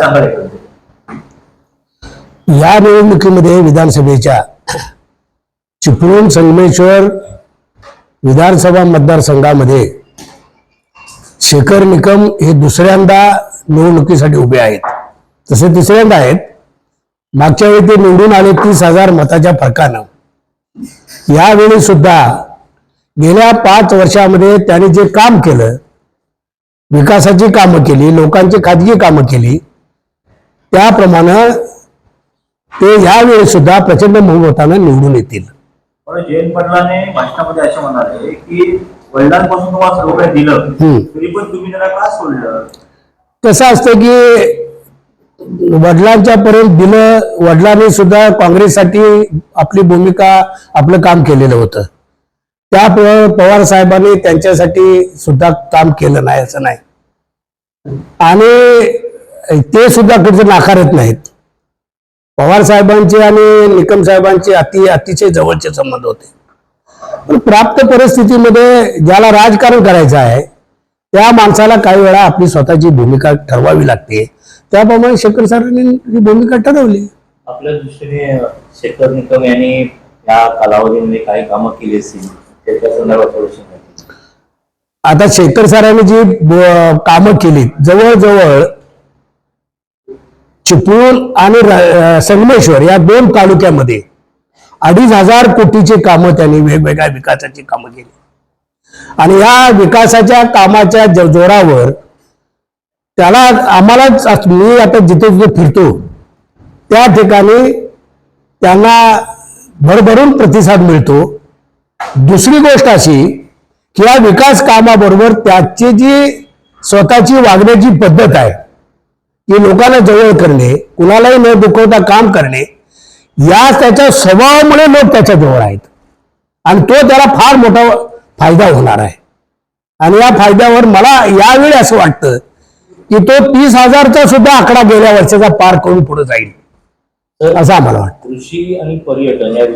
सांगाल या निवडणुकीमध्ये विधानसभेच्या चिपळूण संगमेश्वर विधानसभा मतदारसंघामध्ये शेखर निकम हे दुसऱ्यांदा निवडणुकीसाठी उभे आहेत. तसे तिसऱ्यांदा आहेत. मागच्या वेळी ते निवडून आले तीस हजार मताच्या फरकानं. यावेळी सुद्धा गेल्या पाच वर्षामध्ये त्यांनी जे काम केलं विकासाची कामं केली लोकांची खाजगी कामं केली त्याप्रमाणे ते यावेळी सुद्धा प्रचंड बहुमतानं निवडून येतील. पण जयंत पाटलाने भाषणामध्ये असे म्हणाले की वडिलांपासून तुम्हाला सर्व काही दिलं हम्म. तरी पण तुम्ही त्याला का सोडलं? कसं असतं की वडिलांच्या पर्यंत दिलं वडिलांनी सुद्धा काँग्रेससाठी आपली भूमिका आपलं काम केलेलं होतं. त्या पवार साहेबांनी त्यांच्यासाठी सुद्धा काम केलं नाही असं नाही. आणि ते सुद्धा कुठे नाकारत नाहीत. पवार साहेबांचे आणि निकम साहेबांचे अति अतिशय जवळचे संबंध होते. पण प्राप्त परिस्थितीमध्ये ज्याला राजकारण करायचं आहे त्या माणसाला काही वेळा आपली स्वतःची भूमिका ठरवावी लागते. त्याप्रमाणे शेखर सरांनी ही भूमिका ठरवली. आपल्या दृष्टीने शेखर निकम यांनी या कालावधीमध्ये काही कामं केली असतील त्याच्या संदर्भात आता शेखर सरांनी जी कामं केली जवळजवळ चिपळूण आणि संगमेश्वर या दोन तालुक्यामध्ये अडीच हजार कोटीची कामं त्यांनी वेगवेगळ्या विकासाची कामं केली. आणि या विकासाच्या कामाच्या जोरावर त्याला आम्हालाच मी आता जिथे जिथे फिरतो त्या ठिकाणी त्यांना भरभरून प्रतिसाद मिळतो. दुसरी गोष्ट अशी की या विकास कामाबरोबर त्याची जी स्वतःची वागण्याची पद्धत आहे की लोकांना जवळ करणे कुणालाही न दुखवता काम करणे या त्याच्या स्वभावामुळे लोक त्याच्याजवळ आहेत. आणि तो त्याला फार मोठा फायदा होणार आहे. आणि या फायद्यावर मला यावेळी असं वाटतं की तो तीस हजारचा सुद्धा आकडा गेल्या वर्षाचा पार करून पुढे जाईल. असं आम्हाला वाटतं. कृषी आणि पर्यटन या